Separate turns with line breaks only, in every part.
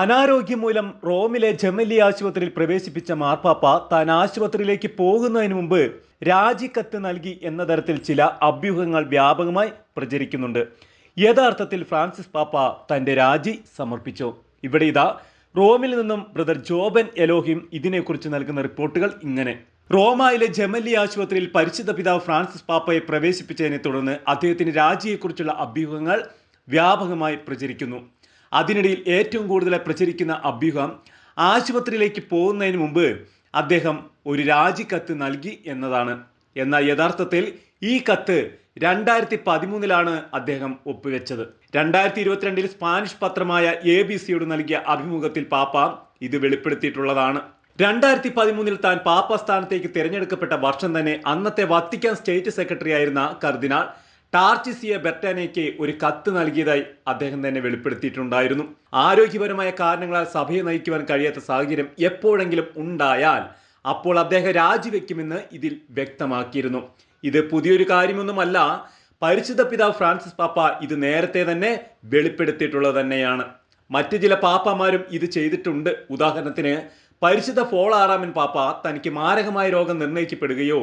അനാരോഗ്യം മൂലം റോമിലെ ജമല്ലി ആശുപത്രിയിൽ പ്രവേശിപ്പിച്ച മാർപ്പാപ്പ താൻ ആശുപത്രിയിലേക്ക് പോകുന്നതിന് മുമ്പ് രാജിക്കത്ത് നൽകി എന്ന തരത്തിൽ ചില അഭ്യൂഹങ്ങൾ വ്യാപകമായി പ്രചരിക്കുന്നുണ്ട്. യഥാർത്ഥത്തിൽ ഫ്രാൻസിസ് പാപ്പ തന്റെ രാജി സമർപ്പിച്ചു. ഇവിടെ ഇതാ റോമിൽ നിന്നും ബ്രദർ ജോബൻ എലോഹിം ഇതിനെക്കുറിച്ച് നൽകുന്ന റിപ്പോർട്ടുകൾ ഇങ്ങനെ. റോമയിലെ ജമല്ലി ആശുപത്രിയിൽ പരിശുദ്ധ പിതാവ് ഫ്രാൻസിസ് പാപ്പയെ പ്രവേശിപ്പിച്ചതിനെ തുടർന്ന് അദ്ദേഹത്തിന് രാജിയെക്കുറിച്ചുള്ള അഭ്യൂഹങ്ങൾ വ്യാപകമായി പ്രചരിക്കുന്നു. അതിനിടയിൽ ഏറ്റവും കൂടുതൽ പ്രചരിക്കുന്ന അഭ്യൂഹം ആശുപത്രിയിലേക്ക് പോകുന്നതിന് മുമ്പ് അദ്ദേഹം ഒരു രാജിക്കത്ത് നൽകി എന്നതാണ്. എന്നാൽ യഥാർത്ഥത്തിൽ ഈ കത്ത് രണ്ടായിരത്തി പതിമൂന്നിലാണ് അദ്ദേഹം ഒപ്പുവെച്ചത്. രണ്ടായിരത്തി ഇരുപത്തിരണ്ടിൽ സ്പാനിഷ് പത്രമായ എ ബി സിയോട് നൽകിയ അഭിമുഖത്തിൽ പാപ്പ ഇത് വെളിപ്പെടുത്തിയിട്ടുള്ളതാണ്. രണ്ടായിരത്തി പതിമൂന്നിൽ താൻ പാപ്പ സ്ഥാനത്തേക്ക് തിരഞ്ഞെടുക്കപ്പെട്ട വർഷം തന്നെ അന്നത്തെ വത്തിക്കാൻ സ്റ്റേറ്റ് സെക്രട്ടറി ആയിരുന്ന കർദിനാൾ ടാർച്ചിസിയ ബെർട്ടാനയ്ക്ക് ഒരു കത്ത് നൽകിയതായി അദ്ദേഹം തന്നെ വെളിപ്പെടുത്തിയിട്ടുണ്ടായിരുന്നു. ആരോഗ്യപരമായ കാരണങ്ങളാൽ സഭയെ നയിക്കുവാൻ കഴിയാത്ത സാഹചര്യം എപ്പോഴെങ്കിലും ഉണ്ടായാൽ അപ്പോൾ അദ്ദേഹം രാജിവെക്കുമെന്ന് ഇതിൽ വ്യക്തമാക്കിയിരുന്നു. ഇത് പുതിയൊരു കാര്യമൊന്നുമല്ല പരിശുദ്ധ പിതാവ് ഫ്രാൻസിസ് പാപ്പ ഇത് നേരത്തെ തന്നെ വെളിപ്പെടുത്തിയിട്ടുള്ളത് തന്നെയാണ്. മറ്റ് ചില പാപ്പമാരും ഇത് ചെയ്തിട്ടുണ്ട്. ഉദാഹരണത്തിന് പരിശുദ്ധ ഫോൾ ആറാമൻ പാപ്പ തനിക്ക് മാരകമായ രോഗം നിർണയിക്കപ്പെടുകയോ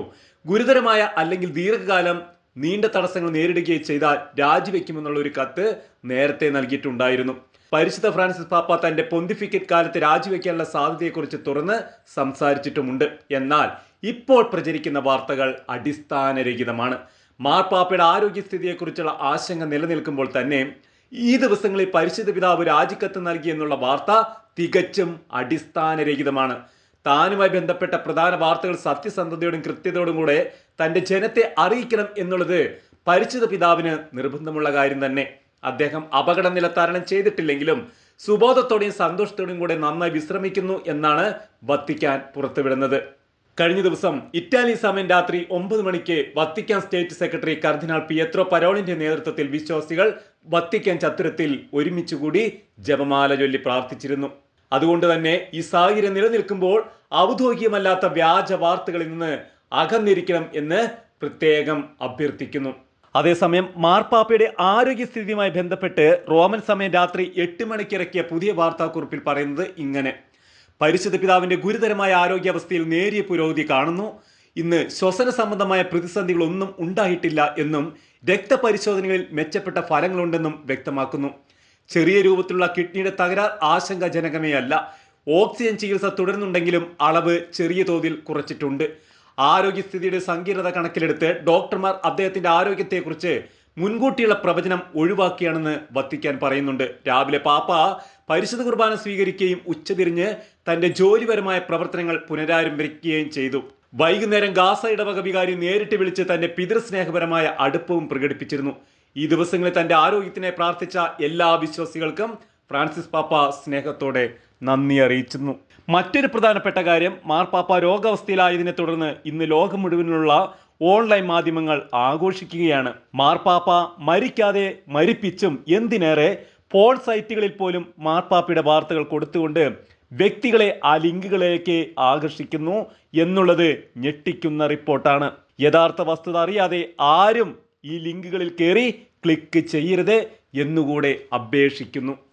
ഗുരുതരമായ അല്ലെങ്കിൽ ദീർഘകാലം നീണ്ട തടസ്സങ്ങൾ നേരിടുകയും ചെയ്താൽ രാജിവെക്കുമെന്നുള്ള ഒരു കത്ത് നേരത്തെ നൽകിയിട്ടുണ്ടായിരുന്നു. പരിശുദ്ധ ഫ്രാൻസിസ് പാപ്പ തന്റെ പൊന്തിഫിക്കറ്റ് കാലത്ത് രാജിവെക്കാനുള്ള സാധ്യതയെക്കുറിച്ച് തുറന്ന് സംസാരിച്ചിട്ടുമുണ്ട്. എന്നാൽ ഇപ്പോൾ പ്രചരിക്കുന്ന വാർത്തകൾ അടിസ്ഥാനരഹിതമാണ്. മാർപ്പാപ്പയുടെ ആരോഗ്യസ്ഥിതിയെക്കുറിച്ചുള്ള ആശങ്ക നിലനിൽക്കുമ്പോൾ തന്നെ ഈ ദിവസങ്ങളിൽ പരിശുദ്ധ പിതാവ് രാജിക്കത്ത് നൽകി എന്നുള്ള വാർത്ത തികച്ചും അടിസ്ഥാനരഹിതമാണ്. താനുമായി ബന്ധപ്പെട്ട പ്രധാന വാർത്തകൾ സത്യസന്ധതയോടും കൃത്യതയോടും കൂടെ തന്റെ ജനത്തെ അറിയിക്കണം എന്നുള്ളത് പരിചിത പിതാവിന് നിർബന്ധമുള്ള കാര്യം തന്നെ. അദ്ദേഹം അപകട നില തരണം ചെയ്തിട്ടില്ലെങ്കിലും സുബോധത്തോടെയും സന്തോഷത്തോടെയും കൂടെ നന്നായി വിശ്രമിക്കുന്നു എന്നാണ് വത്തിക്കാൻ പുറത്തുവിടുന്നത്. കഴിഞ്ഞ ദിവസം ഇറ്റാലി സമയം രാത്രി ഒമ്പത് മണിക്ക് വത്തിക്കാൻ സ്റ്റേറ്റ് സെക്രട്ടറി കർദിനാൾ പിയത്രോ പരോളിന്റെ നേതൃത്വത്തിൽ വിശ്വാസികൾ വത്തിക്കാൻ ചത്തുരത്തിൽ ഒരുമിച്ചുകൂടി ജപമാല ചൊല്ലി പ്രാർത്ഥിച്ചിരുന്നു. അതുകൊണ്ട് തന്നെ ഈ സാഹചര്യം നിലനിൽക്കുമ്പോൾ ഔദ്യോഗികമല്ലാത്ത വ്യാജ വാർത്തകളിൽ നിന്ന് അകന്നിരിക്കണം എന്ന് പ്രത്യേകം അഭ്യർത്ഥിക്കുന്നു. അതേസമയം മാർപ്പാപ്പയുടെ ആരോഗ്യസ്ഥിതിയുമായി ബന്ധപ്പെട്ട് റോമൻ സമയം രാത്രി എട്ട് മണിക്ക് ഇറക്കിയ പുതിയ വാർത്താക്കുറിപ്പിൽ പറയുന്നത് ഇങ്ങനെ. പരിശുദ്ധ പിതാവിന്റെ ഗുരുതരമായ ആരോഗ്യാവസ്ഥയിൽ നേരിയ പുരോഗതി കാണുന്നു. ഇന്ന് ശ്വസന സംബന്ധമായ പ്രതിസന്ധികളൊന്നും ഉണ്ടായിട്ടില്ല എന്നും രക്തപരിശോധനകളിൽ മെച്ചപ്പെട്ട ഫലങ്ങളുണ്ടെന്നും വ്യക്തമാക്കുന്നു. ചെറിയ രൂപത്തിലുള്ള കിഡ്നിയുടെ തകരാർ ആശങ്കാജനകമേ അല്ല ഓക്സിജൻ ചികിത്സ തുടരുന്നുണ്ടെങ്കിലും അളവ് ചെറിയ തോതിൽ കുറച്ചിട്ടുണ്ട്. ആരോഗ്യസ്ഥിതിയുടെ സങ്കീർണത കണക്കിലെടുത്ത് ഡോക്ടർമാർ അദ്ദേഹത്തിന്റെ ആരോഗ്യത്തെക്കുറിച്ച് മുൻകൂട്ടിയുള്ള പ്രവചനം ഒഴിവാക്കിയാണെന്ന് വത്തിക്കാൻ പറയുന്നുണ്ട്. രാവിലെ പാപ്പ പരിശുദ്ധ കുർബാന സ്വീകരിക്കുകയും ഉച്ചതിരിഞ്ഞ് തന്റെ ജോലിപരമായ പ്രവർത്തനങ്ങൾ പുനരാരംഭിക്കുകയും ചെയ്തു. വൈകുന്നേരം ഗാസ ഇടവക വികാരി നേരിട്ട് വിളിച്ച് തന്റെ പിതൃസ്നേഹപരമായ അടുപ്പവും പ്രകടിപ്പിച്ചിരുന്നു. ഈ ദിവസങ്ങളിൽ തന്റെ ആരോഗ്യത്തിനെ പ്രാർത്ഥിച്ച എല്ലാ വിശ്വാസികൾക്കും ഫ്രാൻസിസ് പാപ്പ സ്നേഹത്തോടെ നന്ദി അറിയിച്ചിരുന്നു. മറ്റൊരു പ്രധാനപ്പെട്ട കാര്യം മാർപ്പാപ്പ രോഗാവസ്ഥയിലായതിനെ തുടർന്ന് ഇന്ന് ലോകം മുഴുവനുള്ള ഓൺലൈൻ മാധ്യമങ്ങൾ ആഘോഷിക്കുകയാണ്. മാർപ്പാപ്പ മരിക്കാതെ മരിപ്പിച്ചും എന്തിനേറെ പോൾ സൈറ്റുകളിൽ പോലും മാർപ്പാപ്പയുടെ വാർത്തകൾ കൊടുത്തുകൊണ്ട് വ്യക്തികളെ ആ ലിങ്കുകളെയൊക്കെ ആകർഷിക്കുന്നു എന്നുള്ളത് ഞെട്ടിക്കുന്ന റിപ്പോർട്ടാണ്. യഥാർത്ഥ വസ്തുത അറിയാതെ ആരും ഈ ലിങ്കുകളിൽ കയറി ക്ലിക്ക് ചെയ്യരുത് എന്നുകൂടെ അപേക്ഷിക്കുന്നു.